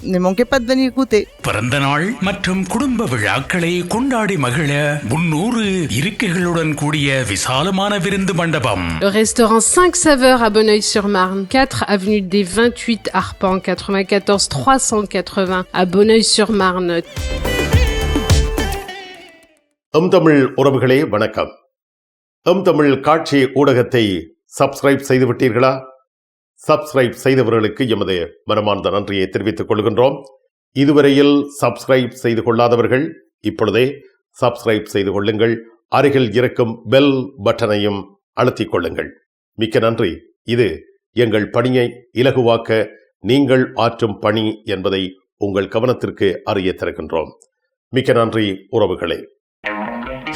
Goûter. பிறந்த நாள் மற்றும் குடும்ப விழாக்களை கொண்டாடி மகிழ முன்னூறு இருக்கைகளுடன் கூடிய விசாலமான விருந்து மண்டபம் Le restaurant 5 saveurs à Bonneuil-sur-Marne, 4 avenue des 28 Arpents, 94 380 à Bonneuil-sur-Marne. எம் தமிழ் உறவுகளே வணக்கம் எம் தமிழ் காட்சி ஊடகத்தை சப்ஸ்கிரைப் செய்து விட்டீர்களா சப்ஸ்கிரைப் செய்தவர்களுக்கு எமது மனமார்ந்த நன்றியை தெரிவித்துக் கொள்கின்றோம். இதுவரையில் சப்ஸ்கிரைப் செய்து கொள்ளாதவர்கள் இப்பொழுதே சப்ஸ்கிரைப் செய்து கொள்ளுங்கள். அருகில் இருக்கும் பெல் பட்டனையும் அழுத்திக் கொள்ளுங்கள். மிக்க நன்றி. இது எங்கள் பணியை இலகுவாக்க நீங்கள் ஆற்றும் பணி என்பதை உங்கள் கவனத்திற்கு அறிய தருகின்றோம். மிக்க நன்றி உறவுகளே.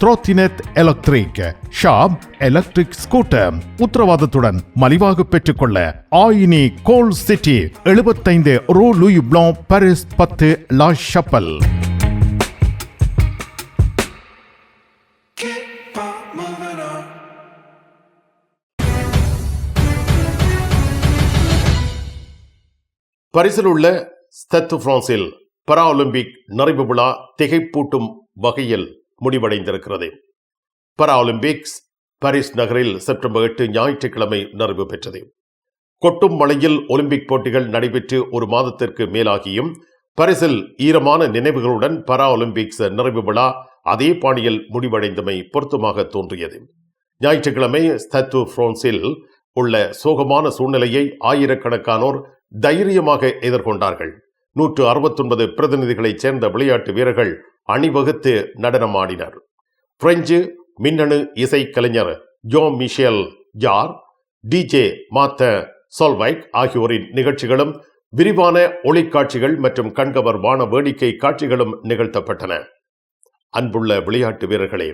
த்ரோத்தினெட் எலக்ட்ரிக் ஷாப் எலக்ட்ரிக் ஸ்கூட்டர் உத்தரவாதத்துடன் மலிவாக பெற்றுக்கொள்ள ஆயினி கோல் சிட்டி எழுபத்தைந்து ரூ லூயி பிளான் பாரிஸ் பத்து லா ஷப்பல் பரிசில் உள்ள ஸ்தத்து பிரான்சில் பரா ஒலிம்பிக் நிறைவு விழா திகைப்பூட்டும் வகையில் முடிவடைந்திருக்கிறது. பராலிம்பிக்ஸ் பாரிஸ் நகரில் செப்டம்பர் எட்டு ஞாயிற்றுக்கிழமை நிறைவு பெற்றது கொட்டும் மழையில் ஒலிம்பிக் போட்டிகள் நடைபெற்று ஒரு மாதத்திற்கு மேலாகியும் பரிசில் ஈரமான நினைவுகளுடன் பரா ஒலிம்பிக்ஸ் நிறைவு விழா அதே பாணியில் முடிவடைந்தமை பொருத்தமாக தோன்றியது. ஞாயிற்றுக்கிழமை ஸ்தத்து பிரான்சில் உள்ள சோகமான சூழ்நிலையை ஆயிரக்கணக்கானோர் தைரியமாக எதிர்கொண்டார்கள். நூற்று அறுபத்தொன்பது பிரதிநிதிகளைச் சேர்ந்த விளையாட்டு வீரர்கள் அணிவகுத்து நடனமாடினர். பிரெஞ்சு மின்னணு இசை கலைஞர் ஜோ மிஷேல் ஜார் டிஜே மாத்த சொல்வைக் ஆகியோரின் நிகழ்ச்சிகளும் விரிவான ஒளிக்காட்சிகள் மற்றும் கண்கவர் வான வேடிக்கை காட்சிகளும் நிகழ்த்தப்பட்டன. அன்புள்ள விளையாட்டு வீரர்களே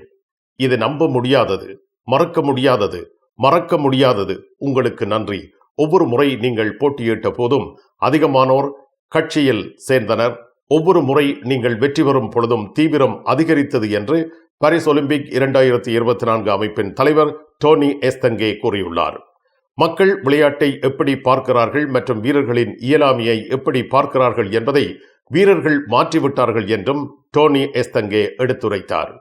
இது நம்ப முடியாதது மறக்க முடியாதது மறக்க முடியாதது. உங்களுக்கு நன்றி. ஒவ்வொரு முறை நீங்கள் போட்டியிட்ட போதும் அதிகமானோர் கட்சியில் சேர்ந்தனர். ஒவ்வொரு முறை நீங்கள் வெற்றி பெறும் பொழுதும் தீவிரம் அதிகரித்தது என்று பாரிஸ் ஒலிம்பிக் இரண்டாயிரத்தி இருபத்தி நான்கு அமைப்பின் தலைவர் டோனி எஸ்தங்கே கூறியுள்ளார். மக்கள் விளையாட்டை எப்படி பார்க்கிறார்கள் மற்றும் வீரர்களின் இயலாமையை எப்படி பார்க்கிறார்கள் என்பதை வீரர்கள் மாற்றிவிட்டார்கள் என்றும் டோனி எஸ்தங்கே எடுத்துரைத்தார்.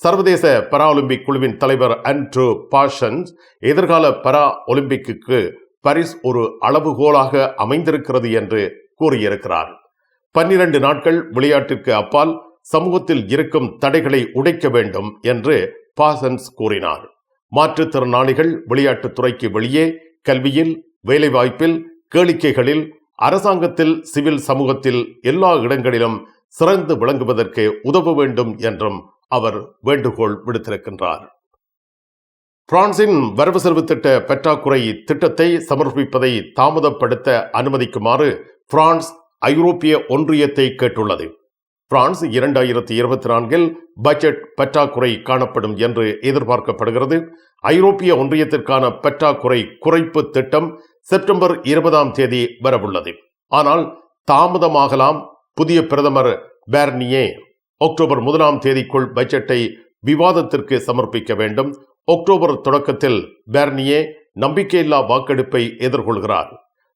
சர்வதேச பரா ஒலிம்பிக் குழுவின் தலைவர் அண்ட்ரூ பாஷன்ஸ் எதிர்கால பரா ஒலிம்பிக்கு பாரிஸ் ஒரு அளவுகோலாக அமைந்திருக்கிறது என்று கூறியிருக்கிறார். பன்னிரண்டு நாட்கள் விளையாட்டிற்கு அப்பால் சமூகத்தில் இருக்கும் தடைகளை உடைக்க வேண்டும் என்று பாசன்ஸ் கூறினார். மாற்றுத்திறனாளிகள் விளையாட்டுத் துறைக்கு வெளியே கல்வியில் வேலைவாய்ப்பில் கேளிக்கைகளில் அரசாங்கத்தில் சிவில் சமூகத்தில் எல்லா இடங்களிலும் சிறந்து விளங்குவதற்கு உதவ வேண்டும் என்றும் அவர் வேண்டுகோள் விடுத்திருக்கின்றார். பிரான்சின் வரவு செலவு திட்ட பற்றாக்குறை திட்டத்தை சமர்ப்பிப்பதை தாமதப்படுத்த அனுமதிக்குமாறு பிரான்ஸ் ஐரோப்பிய ஒன்றியத்தை கேட்டுள்ளது. பிரான்ஸ் இரண்டாயிரத்தி இருபத்தி நான்கில் பட்ஜெட் பற்றாக்குறை காணப்படும் என்று எதிர்பார்க்கப்படுகிறது. ஐரோப்பிய ஒன்றியத்திற்கான பற்றாக்குறை குறைப்பு திட்டம் செப்டம்பர் இருபதாம் தேதி வரவுள்ளது. ஆனால் தாமதமாகலாம். புதிய பிரதமர் பேர்னியே அக்டோபர் முதலாம் தேதிக்குள் பட்ஜெட்டை விவாதத்திற்கு சமர்ப்பிக்க வேண்டும். அக்டோபர் தொடக்கத்தில் பேர்னியே நம்பிக்கையில்லா வாக்கெடுப்பை எதிர்கொள்கிறார்.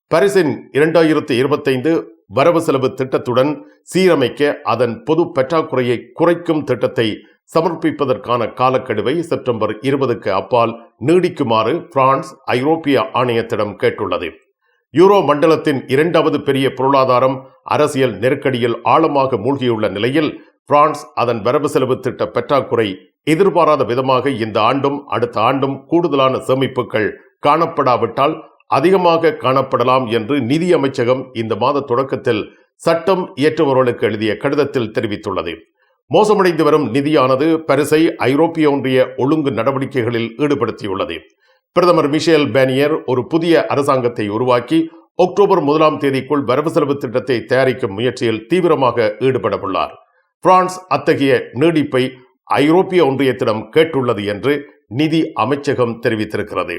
பாரிஸின் இரண்டாயிரத்தி இருபத்தைந்து வரவு செலவு திட்டத்துடன் சீரமைக்க அதன் பொது பற்றாக்குறையை குறைக்கும் திட்டத்தை சமர்ப்பிப்பதற்கான காலக்கெடுவை செப்டம்பர் இருபதுக்கு அப்பால் நீடிக்குமாறு பிரான்ஸ் ஐரோப்பிய ஆணையத்திடம் கேட்டுள்ளது. யூரோ மண்டலத்தின் இரண்டாவது பெரிய பொருளாதாரம் அரசியல் நெருக்கடியில் ஆழமாக மூழ்கியுள்ள நிலையில் பிரான்ஸ் அதன் வரவு செலவு திட்ட பற்றாக்குறை எதிர்பாராத விதமாக இந்த ஆண்டும் அடுத்த ஆண்டும் கூடுதலான சேமிப்புகள் காணப்படாவிட்டால் அதிகமாக காணப்படலாம் என்று நிதி அமைச்சகம் இந்த மாத தொடக்கத்தில் சட்டம் இயற்றுபவர்களுக்கு எழுதிய கடிதத்தில் தெரிவித்துள்ளது. மோசமடைந்து வரும் நிதியானது பரிசை ஐரோப்பிய ஒன்றிய ஒழுங்கு நடவடிக்கைகளில் ஈடுபடுத்தியுள்ளது. பிரதமர் மிஷேல் பேனியர் ஒரு புதிய அரசாங்கத்தை உருவாக்கி அக்டோபர் முதலாம் தேதிக்குள் வரவு செலவு திட்டத்தை தயாரிக்கும் முயற்சியில் தீவிரமாக ஈடுபடவுள்ளார். பிரான்ஸ் அத்தகைய நீடிப்பை ஐரோப்பிய ஒன்றியத்திடம் கேட்டுள்ளது என்று நிதி அமைச்சகம் தெரிவித்திருக்கிறது.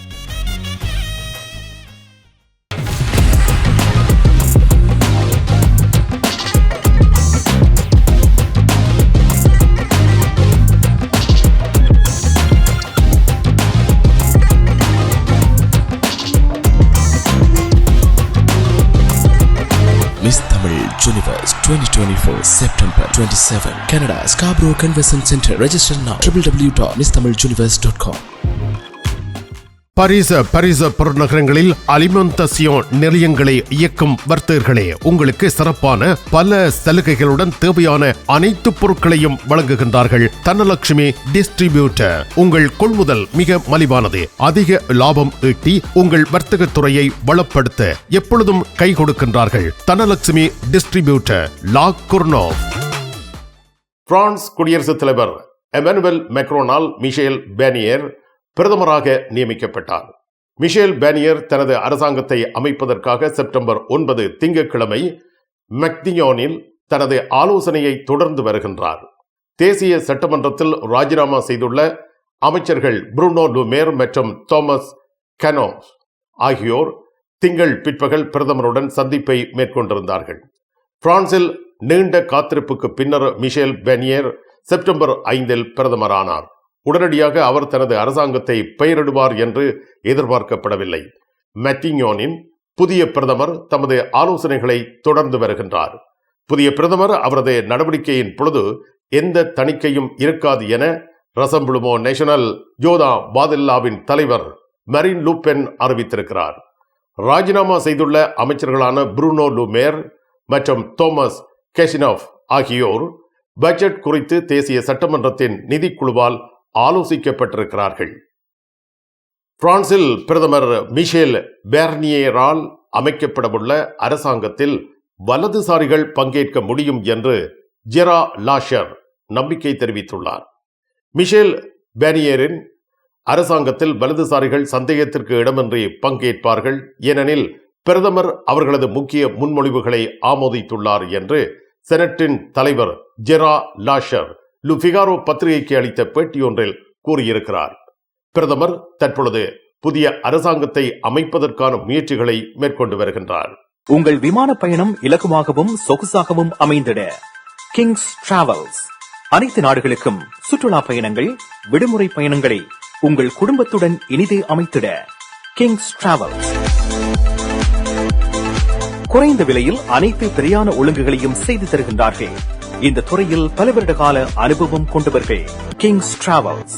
21st, 2024, September 27, Canada Scarborough Convention Centre. Register now www.missthamiluniverse.com. Paris Paris பெருநகரங்களில் அலிமெண்டசியோன் நிலையங்களை இயக்கும் வர்த்தகர்களே உங்களுக்கு சிறப்பான பல சலுகைகளுடன் தேவையான அனைத்து பொருட்களையும் வழங்குகின்றார்கள். தனலட்சுமி டிஸ்ட்ரிபியூட்டர் உங்கள் கொள்முதல் மிக மலிவானது. அதிக லாபம் ஈட்டி உங்கள் வர்த்தக துறையை வளப்படுத்த எப்பொழுதும் கை கொடுக்கின்றார்கள். Dhanalakshmi distributor La Courneuve France குடியரசுத் தலைவர் எமனுவல் மெக்ரோனால் மிஷேல் பேனியர் பிரதமராக நியமிக்கப்பட்டார். மிஷேல் பேனியர் தனது அரசாங்கத்தை அமைப்பதற்காக செப்டம்பர் ஒன்பது திங்கட்கிழமை மெக்தியோனில் தனது ஆலோசனையை தொடர்ந்து வருகின்றார். தேசிய சட்டமன்றத்தில் ராஜினாமா செய்துள்ள அமைச்சர்கள் புருனோ லுமேர் மற்றும் தோமஸ் கனோ ஆகியோர் திங்கள் பிற்பகல் பிரதமருடன் சந்திப்பை மேற்கொண்டிருந்தார்கள். பிரான்சில் நீண்ட காத்திருப்புக்கு பின்னர் மிஷேல் பெனியர் செப்டம்பர் ஐந்தில் பிரதமரானார். உடனடியாக அவர் தனது அரசாங்கத்தை பெயரிடுவார் என்று எதிர்பார்க்கப்படவில்லை. மெத்திங்யோனின் புதிய பிரதமர் தமது ஆலோசனைகளை தொடர்ந்து வருகின்றார். புதிய பிரதமர் அவரது நடவடிக்கையின் பொழுது எந்த தணிக்கையும் இருக்காது என ரசம்புளுமோ நேஷனல் ஜோதா பாதில்லாவின் தலைவர் மரின் லூபென் அறிவித்திருக்கிறார். ராஜினாமா செய்துள்ள அமைச்சர்களான புருனோ லுமேர் மற்றும் தோமஸ் கெஷினோவ் ஆகியோர் பட்ஜெட் குறித்து தேசிய சட்டமன்றத்தின் நிதிக்குழுவால் ஆலோசிக்கப்பட்டிருக்கிறார்கள். பிரான்சில் பிரதமர் மிஷேல் பேர்னியரால் அமைக்கப்படவுள்ள அரசாங்கத்தில் வலதுசாரிகள் பங்கேற்க முடியும் என்று ஜெரா லாஷர் நம்பிக்கை தெரிவித்துள்ளார். மிஷேல் பேனியரின் அரசாங்கத்தில் வலதுசாரிகள் சந்தேகத்திற்கு இடமின்றி பங்கேற்பார்கள். ஏனெனில் பிரதமர் அவர்களது முக்கிய முன்மொழிவுகளை ஆமோதித்துள்ளார் என்று செனட்டின் தலைவர் ஜெரா லாஷர் லுஃபிகாரோ பத்திரிகைக்கு அளித்த பேட்டியொன்றில் கூறியிருக்கிறார். பிரதமர் தற்பொழுது புதிய அரசாங்கத்தை அமைப்பதற்கான முயற்சிகளை மேற்கொண்டு வருகின்றார். உங்கள் விமான பயணம் இலகுவாகவும் சொகுசாகவும் அமைந்திட கிங்ஸ் டிராவல்ஸ் அனைத்து நாடுகளுக்கும் சுற்றுலா பயணங்கள் விடுமுறை பயணங்களை உங்கள் குடும்பத்துடன் இனிதே அமைத்திட கிங்ஸ் டிராவல்ஸ் குறைந்த விலையில் அனைத்து பிரியாண ஒழுங்குகளையும் செய்து தருகின்றார்கள். இந்த துறையில் பல வருட கால அனுபவம் கொண்டவர்கள். கிங்ஸ் டிராவல்ஸ்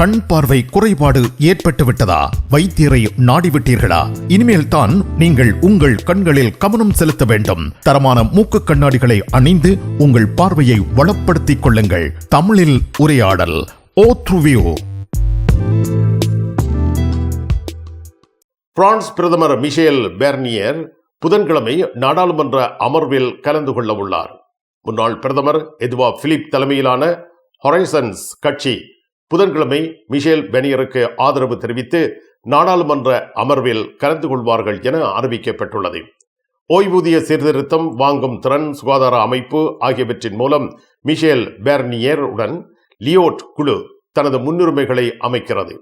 கண் பார்வை குறைபாடு ஏற்பட்டு விட்டதா? வைத்தியரை நாடிவிட்டீர்களா? இனிமேல் தான் நீங்கள் உங்கள் கண்களில் கவனம் செலுத்த வேண்டும். தரமான மூக்கு கண்ணாடிகளை அணிந்து உங்கள் பார்வையை வளப்படுத்திக் கொள்ளுங்கள். தமிழில் உரையாடல் ஓத்ருவியோ பிரான்ஸ் பிரதமர் மிஷேல் பெர்னியர் புதன்கிழமை நாடாளுமன்ற அமர்வில் கலந்து கொள்ள உள்ளார் முன்னாள் பிரதமர் எதுவா பிலிப் தலைமையிலான ஹொரைசன்ஸ் கட்சி புதன்கிழமை மிஷேல் பெனியருக்கு ஆதரவு தெரிவித்து நாடாளுமன்ற அமர்வில் கலந்து கொள்வார்கள் என அறிவிக்கப்பட்டுள்ளது. ஓய்வூதிய சீர்திருத்தம் வாங்கும் திறன் சுகாதார அமைப்பு ஆகியவற்றின் மூலம் மிஷேல் பெர்னியர் உடன் லியோட் குழு தனது முன்னுரிமைகளை அமைக்கிறது.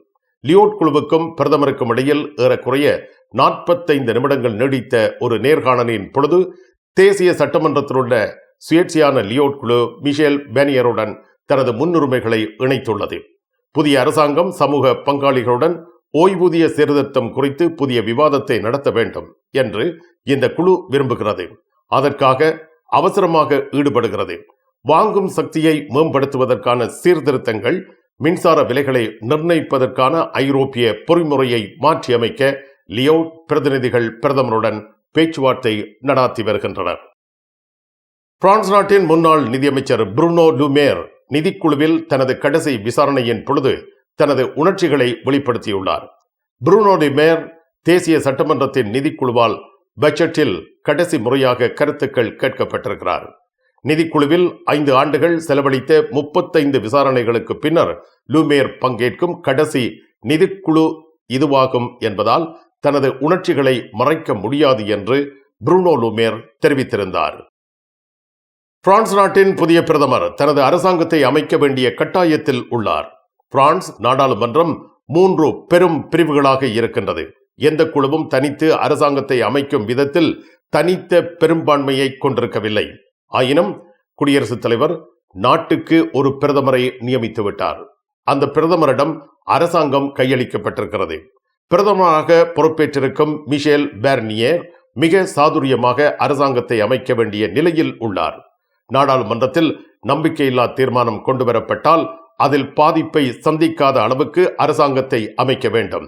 லியோட் குழுவுக்கும் பிரதமருக்கும் இடையில் ஏறக்குறைய நாற்பத்தைந்து நிமிடங்கள் நீடித்த ஒரு நேர்காணலின் பொழுது தேசிய சட்டமன்றத்தில் உள்ள சுயேட்சையான லியோட் குழு மிஷேல் பெனியருடன் தனது முன்னுரிமைகளை இணைத்துள்ளது. புதிய அரசாங்கம் சமூக பங்காளிகளுடன் ஓய்வூதிய சீர்திருத்தம் குறித்து புதிய விவாதத்தை நடத்த வேண்டும் என்று இந்த குழு விரும்புகிறது. அதற்காக அவசரமாக ஈடுபடுகிறது. வாங்கும் சக்தியை மேம்படுத்துவதற்கான சீர்திருத்தங்கள் மின்சார விலைகளை நிர்ணயிப்பதற்கான ஐரோப்பிய பொறிமுறையை மாற்றியமைக்க லியோ பிரதிநிதிகள் பிரதமருடன் பேச்சுவார்த்தை நடாத்தி வருகின்றனர். பிரான்ஸ் நாட்டின் முன்னாள் நிதியமைச்சர் புருனோ லுமேர் நிதிக்குழுவில் தனது கடைசி விசாரணையின் பொழுது தனது உணர்ச்சிகளை வெளிப்படுத்தியுள்ளார். புருனோ மேர் தேசிய சட்டமன்றத்தின் நிதிக்குழுவால் பட்ஜெட்டில் கடைசி முறையாக கருத்துக்கள் கேட்கப்பட்டிருக்கிறார். நிதிக்குழுவில் ஐந்து ஆண்டுகள் செலவழித்த முப்பத்தைந்து விசாரணைகளுக்கு பின்னர் லூமேர் பங்கேற்கும் கடைசி நிதிக்குழு இதுவாகும் என்பதால் தனது உணர்ச்சிகளை மறைக்க முடியாது என்று புருனோ லூமேர் தெரிவித்திருந்தார். பிரான்ஸ் நாட்டின் புதிய பிரதமர் தனது அரசாங்கத்தை அமைக்க வேண்டிய கட்டாயத்தில் உள்ளார். பிரான்ஸ் நாடாளுமன்றம் மூன்று பெரும் பிரிவுகளாக இருக்கின்றது. எந்த குழுவும் தனித்து அரசாங்கத்தை அமைக்கும் விதத்தில் தனித்த பெரும்பான்மையை கொண்டிருக்கவில்லை. ஆயினும் குடியரசுத் தலைவர் நாட்டுக்கு ஒரு பிரதமரை நியமித்து விட்டார். அந்த பிரதமரிடம் அரசாங்கம் கையளிக்கப்பட்டிருக்கிறது. பிரதமராக பொறுப்பேற்றிருக்கும் மிஷேல் பேர்னியர் மிக சாதுரியமாக அரசாங்கத்தை அமைக்க வேண்டிய நிலையில் உள்ளார். நாடாளுமன்றத்தில் நம்பிக்கையில்லா தீர்மானம் கொண்டுவரப்பட்டால் அதில் பாதிப்பை சந்திக்காத அளவுக்கு அரசாங்கத்தை அமைக்க வேண்டும்.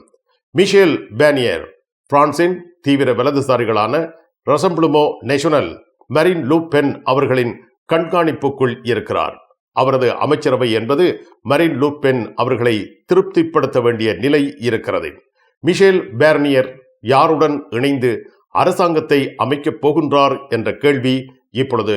மிஷேல் பேனியர் பிரான்சின் தீவிர வலதுசாரிகளான Rassemblement National Marine Le Pen அவர்களின் கண்காணிப்புக்குள் இருக்கிறார். அவரது அமைச்சரவை என்பது மரின் லூ பென் அவர்களை திருப்திப்படுத்த வேண்டிய நிலை இருக்கிறது. மிஷேல் பேர்னியர் யாருடன் இணைந்து அரசாங்கத்தை அமைக்கப் போகின்றார் என்ற கேள்வி இப்பொழுது